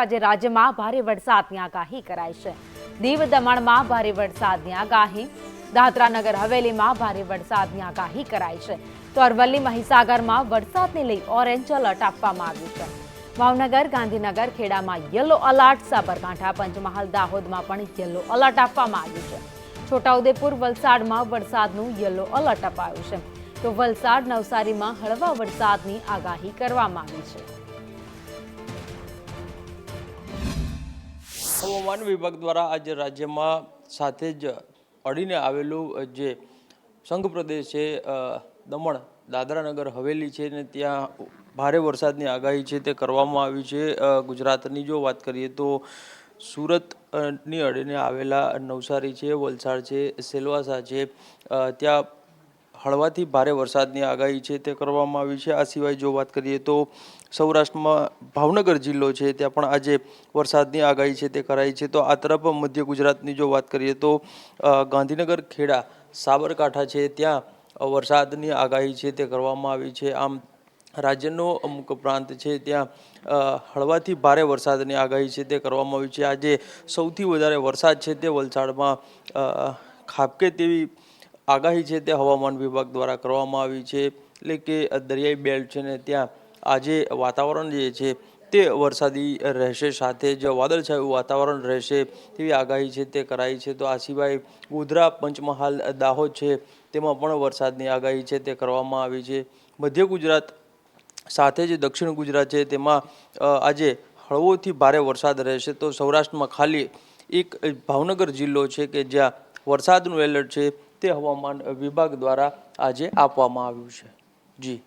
આજે રાજ્યમાં ભારે વરસાદની આગાહી કરાઈ છે. દીવ દમણમાં ભારે વરસાદની આગાહી. દાદરા નગર હવેલીમાં ભારે વરસાદની આગાહી કરાઈ છે. તો અરવલ્લી મહીસાગરમાં વરસાદને લઈ ઓરેન્જ એલર્ટ આપવામાં આવ્યું છે. ભાવનગર, ગાંધીનગર, ખેડામાં યલો અલર્ટ સાબરકાંઠા, પંચમહાલ, દાહોદમાં પણ યલો અલર્ટ આપવામાં આવ્યું છે. છોટાઉદેપુર, વલસાડમાં વરસાદનું યલો અલર્ટ અપાયું છે. તો વલસાડ, નવસારીમાં હળવા વરસાદની આગાહી કરવામાં આવી છે. હવામાન વિભાગ દ્વારા આજે રાજ્યમાં સાથે જ અડીને આવેલું જે સંઘ પ્રદેશ છે દમણ, દાદરાનગર, હવેલી છે ને ત્યાં ભારે વરસાદની આગાહી છે તે કરવામાં આવી છે. ગુજરાતની જો વાત કરીએ તો સુરતની અડીને આવેલા નવસારી છે, વલસાડ છે, સેલવાસા છે ત્યાં હળવાથી ભારે વરસાદની આગાહી છે તે કરવામાં આવી છે. આ સિવાય જો વાત કરીએ તો સૌરાષ્ટ્રમાં ભાવનગર જિલ્લો છે, ત્યાં પણ આજે વરસાદની આગાહી છે તે કરાઈ છે. તો આ તરફ મધ્ય ગુજરાતની જો વાત કરીએ તો ગાંધીનગર, ખેડા, સાબરકાંઠા છે, ત્યાં વરસાદની આગાહી છે તે કરવામાં આવી છે. આમ રાજ્યનો અમુક પ્રાંત છે ત્યાં હળવાથી ભારે વરસાદની આગાહી છે તે કરવામાં આવી છે. આજે સૌથી વધારે વરસાદ છે તે વલસાડમાં ખાબકે તેવી આગાહી છે તે હવામાન વિભાગ દ્વારા કરવામાં આવી છે. એટલે કે દરિયાઈ બેલ્ટ છે ને ત્યાં આજે વાતાવરણ જે છે તે વરસાદી રહેશે, સાથે જ વાદળછાયું વાતાવરણ રહેશે તેવી આગાહી છે તે કરાઈ છે. તો આ સિવાય ગોધરા, પંચમહાલ, દાહોદ છે તેમાં પણ વરસાદની આગાહી છે તે કરવામાં આવી છે. મધ્ય ગુજરાત સાથે જ દક્ષિણ ગુજરાત છે તેમાં આજે હળવોથી ભારે વરસાદ રહેશે. તો સૌરાષ્ટ્રમાં ખાલી એક ભાવનગર જિલ્લો છે કે જ્યાં વરસાદનું એલર્ટ છે તે હવામાન વિભાગ દ્વારા આજે આપવામાં આવ્યું છે. જી.